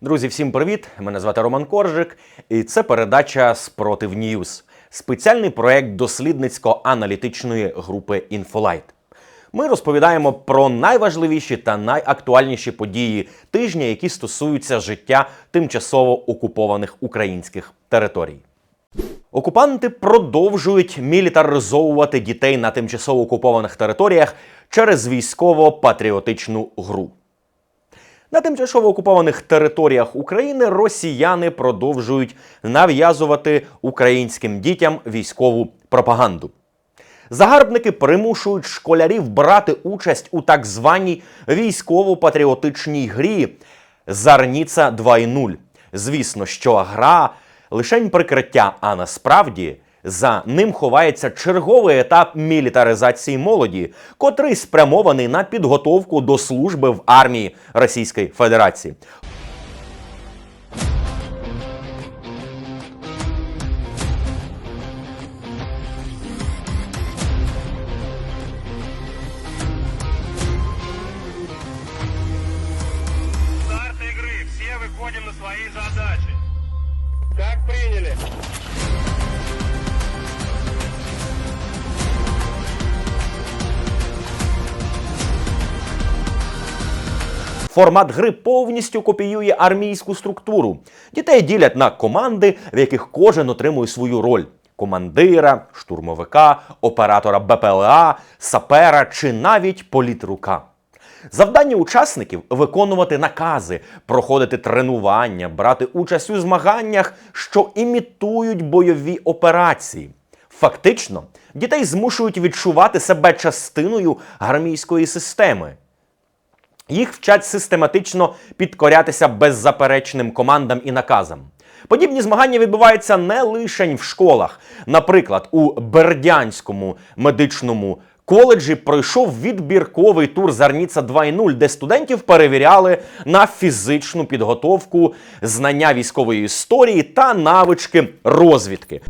Друзі, всім привіт! Мене звати Роман Коржик, і це передача Спротив Ньюз, спеціальний проект дослідницько-аналітичної групи Інфолайт. Ми розповідаємо про найважливіші та найактуальніші події тижня, які стосуються життя тимчасово окупованих українських територій. Окупанти продовжують мілітаризовувати дітей на тимчасово окупованих територіях через військово-патріотичну гру. На тимчасово окупованих територіях України росіяни продовжують нав'язувати українським дітям військову пропаганду. Загарбники примушують школярів брати участь у так званій військово-патріотичній грі Зарніца 2.0. Звісно, що гра лишень прикриття, а насправді за ним ховається черговий етап мілітаризації молоді, котрий спрямований на підготовку до служби в армії Російської Федерації. Формат гри повністю копіює армійську структуру. Дітей ділять на команди, в яких кожен отримує свою роль: командира, штурмовика, оператора БПЛА, сапера чи навіть політрука. Завдання учасників виконувати накази, проходити тренування, брати участь у змаганнях, що імітують бойові операції. Фактично, дітей змушують відчувати себе частиною армійської системи. Їх вчать систематично підкорятися беззаперечним командам і наказам. Подібні змагання відбуваються не лише в школах. Наприклад, у Бердянському медичному коледжі пройшов відбірковий тур Зарніца 2.0, де студентів перевіряли на фізичну підготовку, знання військової історії та навички розвідки.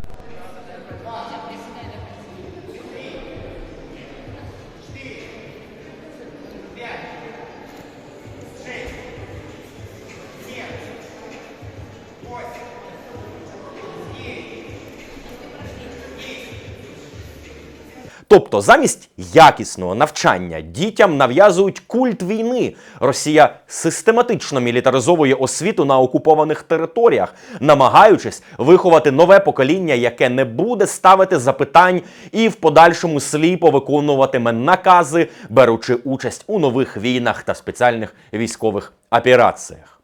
Тобто, замість якісного навчання дітям нав'язують культ війни. Росія систематично мілітаризовує освіту на окупованих територіях, намагаючись виховати нове покоління, яке не буде ставити запитань і в подальшому сліпо виконуватиме накази, беручи участь у нових війнах та спеціальних військових операціях.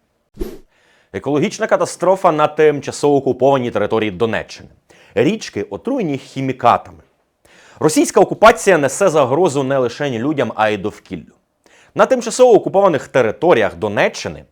Екологічна катастрофа на тимчасово окупованій території Донеччини. Річки отруєні хімікатами. Російська окупація несе загрозу не лише людям, а й довкіллю. На тимчасово окупованих територіях Донеччини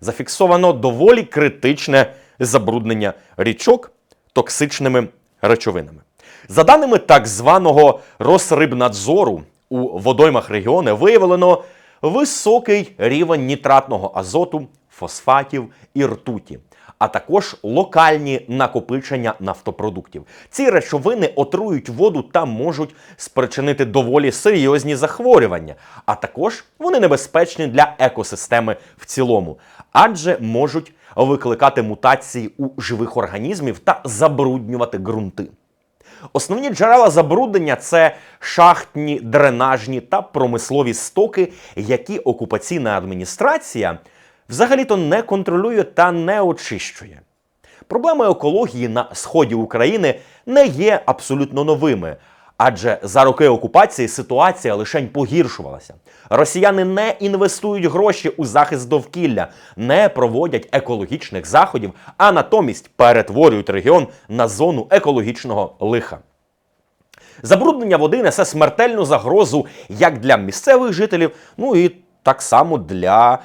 зафіксовано доволі критичне забруднення річок токсичними речовинами. За даними так званого Росрибнадзору, у водоймах регіону виявлено високий рівень нітратного азоту, фосфатів і ртуті, а також локальні накопичення нафтопродуктів. Ці речовини отрують воду та можуть спричинити доволі серйозні захворювання, а також вони небезпечні для екосистеми в цілому, адже можуть викликати мутації у живих організмів та забруднювати ґрунти. Основні джерела забруднення це шахтні, дренажні та промислові стоки, які окупаційна адміністрація взагалі-то не контролює та не очищує. Проблеми екології на сході України не є абсолютно новими, адже за роки окупації ситуація лишень погіршувалася. Росіяни не інвестують гроші у захист довкілля, не проводять екологічних заходів, а натомість перетворюють регіон на зону екологічного лиха. Забруднення води несе смертельну загрозу як для місцевих жителів, ну і так само для,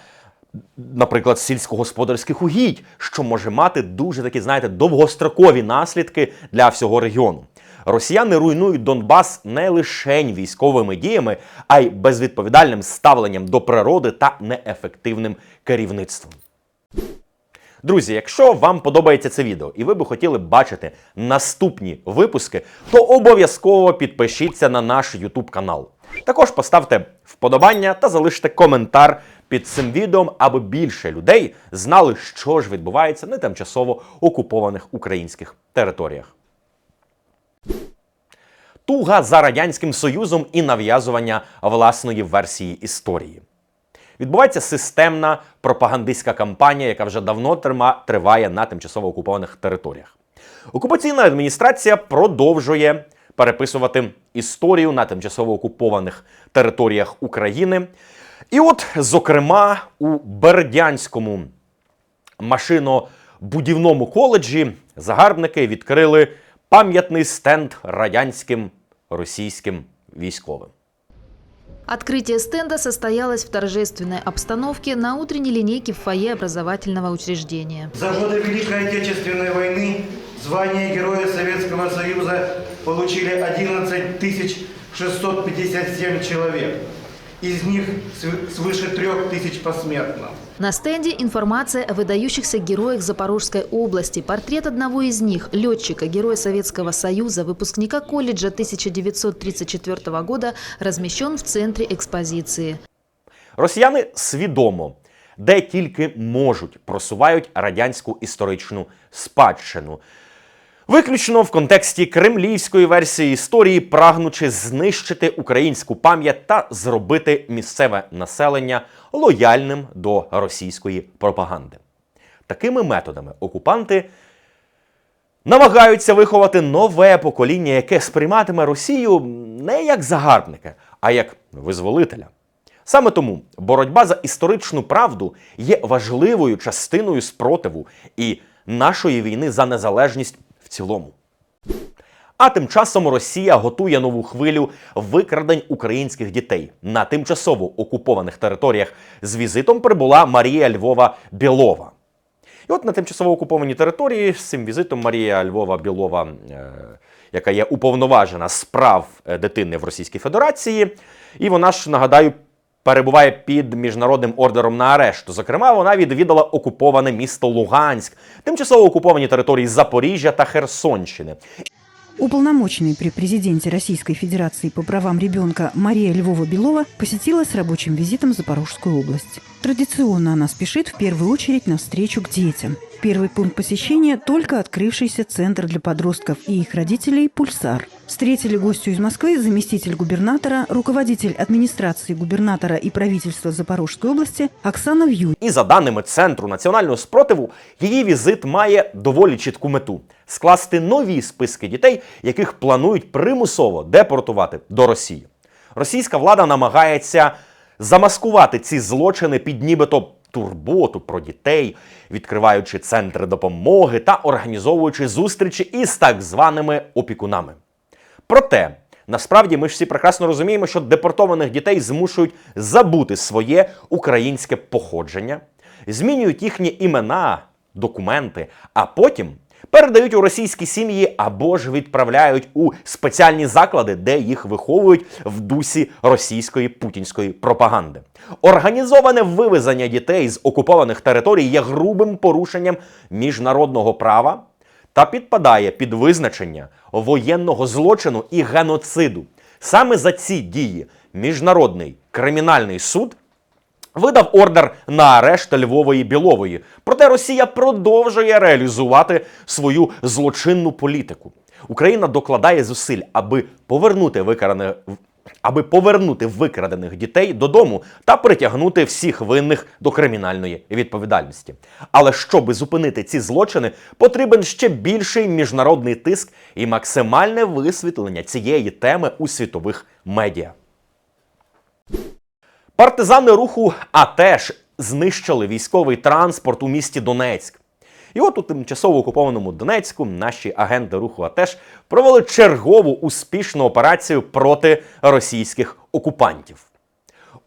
наприклад, сільськогосподарських угідь, що може мати дуже такі, знаєте, довгострокові наслідки для всього регіону. Росіяни руйнують Донбас не лише військовими діями, а й безвідповідальним ставленням до природи та неефективним керівництвом. Друзі, якщо вам подобається це відео і ви би хотіли бачити наступні випуски, то обов'язково підпишіться на наш YouTube канал. Також поставте вподобання та залиште коментар під цим відео, аби більше людей знали, що ж відбувається на тимчасово окупованих українських територіях. Туга за радянським союзом і нав'язування власної версії історії. Відбувається системна пропагандистська кампанія, яка вже давно триває на тимчасово окупованих територіях. Окупаційна адміністрація продовжує переписувати історію на тимчасово окупованих територіях України. І от, зокрема, у Бердянському машинобудівному коледжі загарбники відкрили пам'ятний стенд радянським російським військовим. Открытие стенда состоялось в торжественной обстановке на утренней линейке в фойе образовательного учреждения. За годы Великой Отечественной войны звание Героя Советского Союза получили 11 657 человек. Из них св- свыше 3 тысяч посмертно. На стенде информация о выдающихся героях Запорожской области, портрет одного из них, летчика, героя Советского Союза, выпускника колледжа 1934 года, размещен в центре экспозиции. Росіяни свідомо, де тільки можуть, просувають радянську історичну спадщину. Виключно в контексті кремлівської версії історії, прагнучи знищити українську пам'ять та зробити місцеве населення лояльним до російської пропаганди. Такими методами окупанти намагаються виховати нове покоління, яке сприйматиме Росію не як загарбника, а як визволителя. Саме тому боротьба за історичну правду є важливою частиною спротиву і нашої війни за незалежність цілому. А тим часом Росія готує нову хвилю викрадень українських дітей на тимчасово окупованих територіях. З візитом прибула Марія Львова Білова. І от на тимчасово окупованій території з цим візитом Марія Львова Білова, е, яка є уповноважена з прав е, дитини в Російській Федерації, і вона ж нагадаю. Перебуває під міжнародним ордером на арешт. Зокрема, вона відвідала окуповане місто Луганськ, тимчасово окуповані території Запоріжжя та Херсонщини. Уполномоченный при президенте Российской Федерации по правам ребенка Мария Львова-Белова посетила с рабочим визитом Запорожскую область. Традиционно она спешит в первую очередь на встречу к детям. Первый пункт посещения – только открывшийся центр для подростков и их родителей «Пульсар». Встретили гостю из Москвы заместитель губернатора, руководитель администрации губернатора и правительства Запорожской области Оксана Вью. І за даними Центру національного спротиву, її візит має доволі чітку мету скласти нові списки дітей, яких планують примусово депортувати до Росії. Російська влада намагається замаскувати ці злочини під нібито турботу про дітей, відкриваючи центри допомоги та організовуючи зустрічі із так званими опікунами. Проте, насправді ми ж всі прекрасно розуміємо, що депортованих дітей змушують забути своє українське походження, змінюють їхні імена, документи, а потім передають у російські сім'ї або ж відправляють у спеціальні заклади, де їх виховують в дусі російської путінської пропаганди. Організоване вивезення дітей з окупованих територій є грубим порушенням міжнародного права та підпадає під визначення воєнного злочину і геноциду. Саме за ці дії Міжнародний кримінальний суд видав ордер на арешт Львової Білової. Проте Росія продовжує реалізувати свою злочинну політику. Україна докладає зусиль, аби повернути викрадених. Аби повернути викрадених дітей додому та притягнути всіх винних до кримінальної відповідальності. Але щоби зупинити ці злочини, потрібен ще більший міжнародний тиск і максимальне висвітлення цієї теми у світових медіа. Партизани руху АТЕШ знищили військовий транспорт у місті Донецьк. І от у тимчасово окупованому Донецьку наші агенти руху АТЕШ провели чергову успішну операцію проти російських окупантів.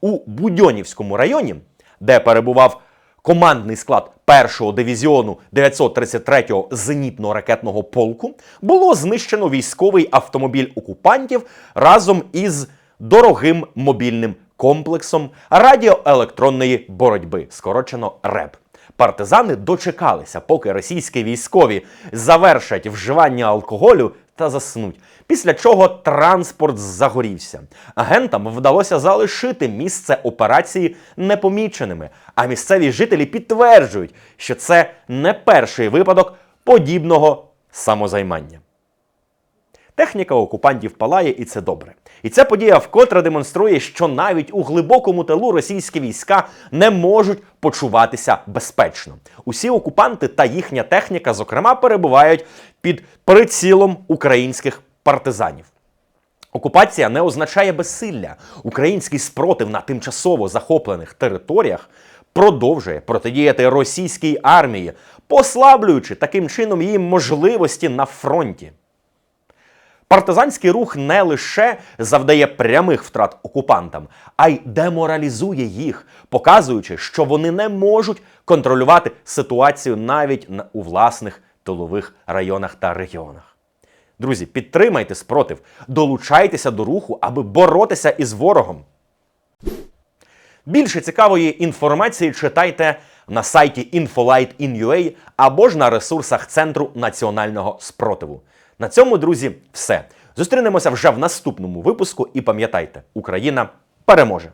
У Будьонівському районі, де перебував командний склад 1-го дивізіону 933-го зенітно-ракетного полку, було знищено військовий автомобіль окупантів разом із дорогим мобільним комплексом радіоелектронної боротьби, скорочено РЕБ. Партизани дочекалися, поки російські військові завершать вживання алкоголю та заснуть. Після чого транспорт загорівся. Агентам вдалося залишити місце операції непоміченими. А місцеві жителі підтверджують, що це не перший випадок подібного самозаймання. Техніка окупантів палає, і це добре. І ця подія вкотре демонструє, що навіть у глибокому тилу російські війська не можуть почуватися безпечно. Усі окупанти та їхня техніка, зокрема, перебувають під прицілом українських партизанів. Окупація не означає безсилля. Український спротив на тимчасово захоплених територіях продовжує протидіяти російській армії, послаблюючи таким чином її можливості на фронті. Партизанський рух не лише завдає прямих втрат окупантам, а й деморалізує їх, показуючи, що вони не можуть контролювати ситуацію навіть у власних тилових районах та регіонах. Друзі, підтримайте спротив, долучайтеся до руху, аби боротися із ворогом. Більше цікавої інформації читайте на сайті Infolight.in.ua або ж на ресурсах Центру національного спротиву. На цьому, друзі, все. Зустрінемося вже в наступному випуску. І пам'ятайте, Україна переможе!